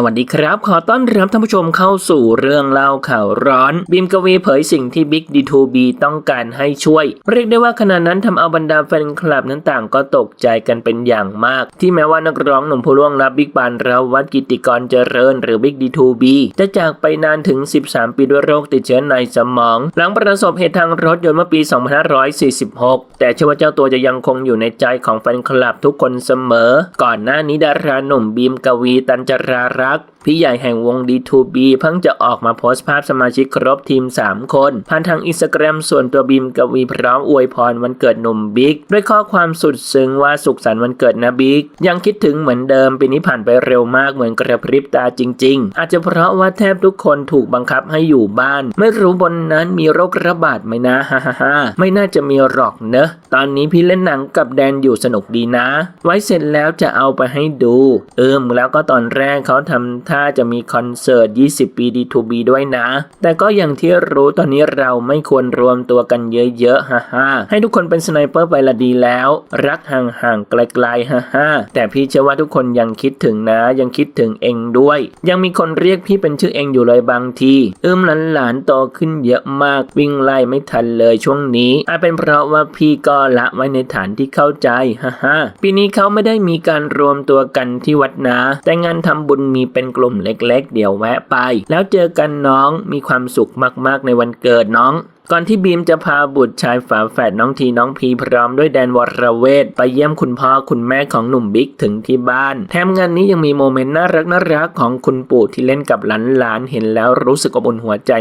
สวัสดีครับ ขอต้อนรับท่านผู้ชมเข้าสู่เรื่องเล่าข่าวร้อนบีมกวีเผยสิ่งที่บิ๊กดีทูบีต้องการให้ช่วย เรียกได้ว่าขณะนั้นทำเอาบรรดาแฟนคลับนั้นต่างก็ตกใจกันเป็นอย่างมาก ที่แม้ว่านักร้องหนุ่มผู้ล่วงลับบิ๊กบานราวัตกิติกรเจริญ หรือบิ๊กดีทูบีจะจากไปนานถึง 13 ปีด้วยโรคติดเชื้อในสมอง หลังประสบเหตุทางรถยนต์เมื่อปี 2546 แต่เชื่อว่าเจ้าตัวจะยังคงอยู่ในใจของแฟนคลับทุกคนเสมอ ก่อนหน้านี้ดาราหนุ่มบีมกวีตันจรารัก พี่ใหญ่แห่งวง D2B เพิ่งจะออกมาโพสต์ภาพสมาชิกครบทีม 3 คน ผ่านทางอินสตาแกรมส่วนตัวบีมกวีพร้อมอวยพรวันเกิดหนุ่มบิ๊ก ด้วยข้อความสุดซึ้งว่าสุขสันต์วันเกิดนะบิ๊ก ยังคิดถึงเหมือนเดิมปีนี้ผ่านไปเร็วมากเหมือนกระพริบตาจริง ๆ อาจจะเพราะว่าแทบทุกคนถูกบังคับให้อยู่บ้าน ไม่รู้บนนั้นมีโรคระบาดไหมนะฮ่าฮ่าฮ่าไม่น่าจะมีหรอกเนอะตอนนี้พี่เล่นหนังกับแดนอยู่สนุกดีนะ ไว้เสร็จแล้วจะเอาไปให้ดู เอิมแล้วก็ตอนแรกเขาทำท่าจะมีคอนเสิร์ต 20 ปี D2B ด้วยนะ แต่ก็อย่างที่รู้ตอนนี้เราไม่ควรรวมตัวกันเยอะๆฮ่าฮ่าให้ทุกคนเป็นสไนเปอร์ไปละดีแล้ว รักห่างๆไกลๆฮ่าฮ่าแต่พี่เชื่อว่าทุกคนยังคิดถึงนะ ยังคิดถึงเองด้วย ยังมีคนเรียกพี่เป็นชื่อเองอยู่เลยบางทีอิมหลานๆโตขึ้นเยอะมากวิ่งไล่ไม่ทันเลยช่วงนี้ อาจเป็นเพราะว่าพี่ก็ละไว้ในฐานที่เข้าใจฮ่าฮ่าปีนี้เขาไม่ได้มีการรวมตัวกันที่วัดนะ แต่งานทำบุญมีีเป็นกลุ่มเล็กๆ เดี๋ยวแวะไป แล้วเจอกันน้องมีความสุขมากๆในวันเกิดน้อง ก่อนที่บีมจะพาบุตรชายฝาแฝดน้องทีน้องพีพร้อมด้วยแดนวรเวทไปเยี่ยมคุณพ่อคุณแม่ของหนุ่มบิ๊กถึงที่บ้าน แถมงานนี้ยังมีโมเมนต์น่ารักน่ารักของคุณปู่ที่เล่นกับหลานๆเห็นแล้วรู้สึกอบอุ่นหัวใจ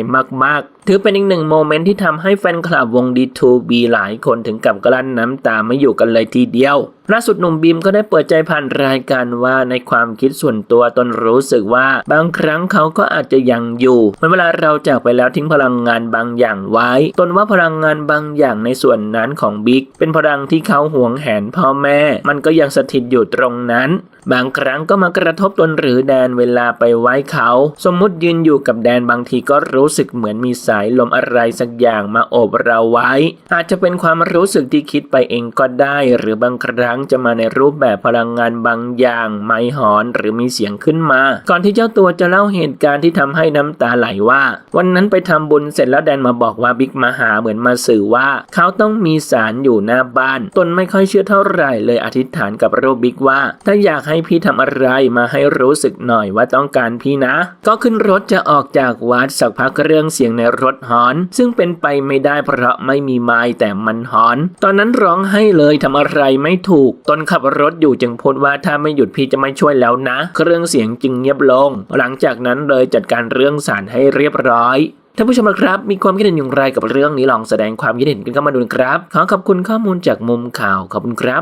มากๆ ถือเป็นอีกหนึ่งโมเมนต์ที่ทำให้แฟนคลับวง D2B หลายคนถึงกับกลั้นน้ำตาไม่อยู่กันเลยทีเดียวล่าสุดหนุ่มบีมก็ได้เปิดใจผ่านรายการว่าในความคิดส่วนตัวตนรู้สึกว่าบางครั้งเขาก็อาจจะยังอยู่เมื่อเวลาเราจากไปแล้วทิ้งพลังงานบางอย่างไว้ตนว่าพลังงานบางอย่างในส่วนนั้นของบิ๊กเป็นพลังที่เขาหวงแหนพ่อแม่ มันก็ยังสถิตอยู่ตรงนั้น บางครั้งก็มากระทบตนหรือแดนเวลาไปไว้เขา สมมุติยืนอยู่กับแดนบางทีก็รู้สึกเหมือนมีสายลมอะไรสักอย่างมาโอบเราไว้ อาจจะเป็นความรู้สึกที่คิดไปเองก็ได้ หรือบางครั้งจะมาในรูปแบบพลังงานบางอย่าง ไม้หอนหรือมีเสียงขึ้นมา ก่อนที่เจ้าตัวจะเล่าเหตุการณ์ที่ทำให้น้ำตาไหลว่า วันนั้นไปทำบุญเสร็จแล้วแดนมาบอกว่าบิ๊กมาหาเหมือนมาสื่อว่า เขาต้องมีสารอยู่หน้าบ้าน ตนไม่ค่อยเชื่อเท่าไหร่เลยอธิษฐานกับรูปบิ๊กว่า ถ้าอยากให้พี่ทำอะไรมาให้รู้สึกหน่อยว่าต้องการพี่นะ ก็ขึ้นรถจะออกจากวัดสักพักเรื่องเสียงในรถหอน ซึ่งเป็นไปไม่ได้เพราะไม่มีไม้แต่มันหอน ตอนนั้นร้องให้เลยทำอะไรไม่ถูก ตนขับรถอยู่จึงพูดว่าถ้าไม่หยุดพี่จะไม่ช่วยแล้วนะ เครื่องเสียงจึงเงียบลง หลังจากนั้นเลยจัดการเรื่องสารให้เรียบร้อยท่านผู้ชมครับ มีความคิดเห็นอย่างไรกับเรื่องนี้ลองแสดงความคิดเห็นกันเข้ามาดูนะครับ ขอขอบคุณข้อมูลจากมุมข่าวขอบคุณครับ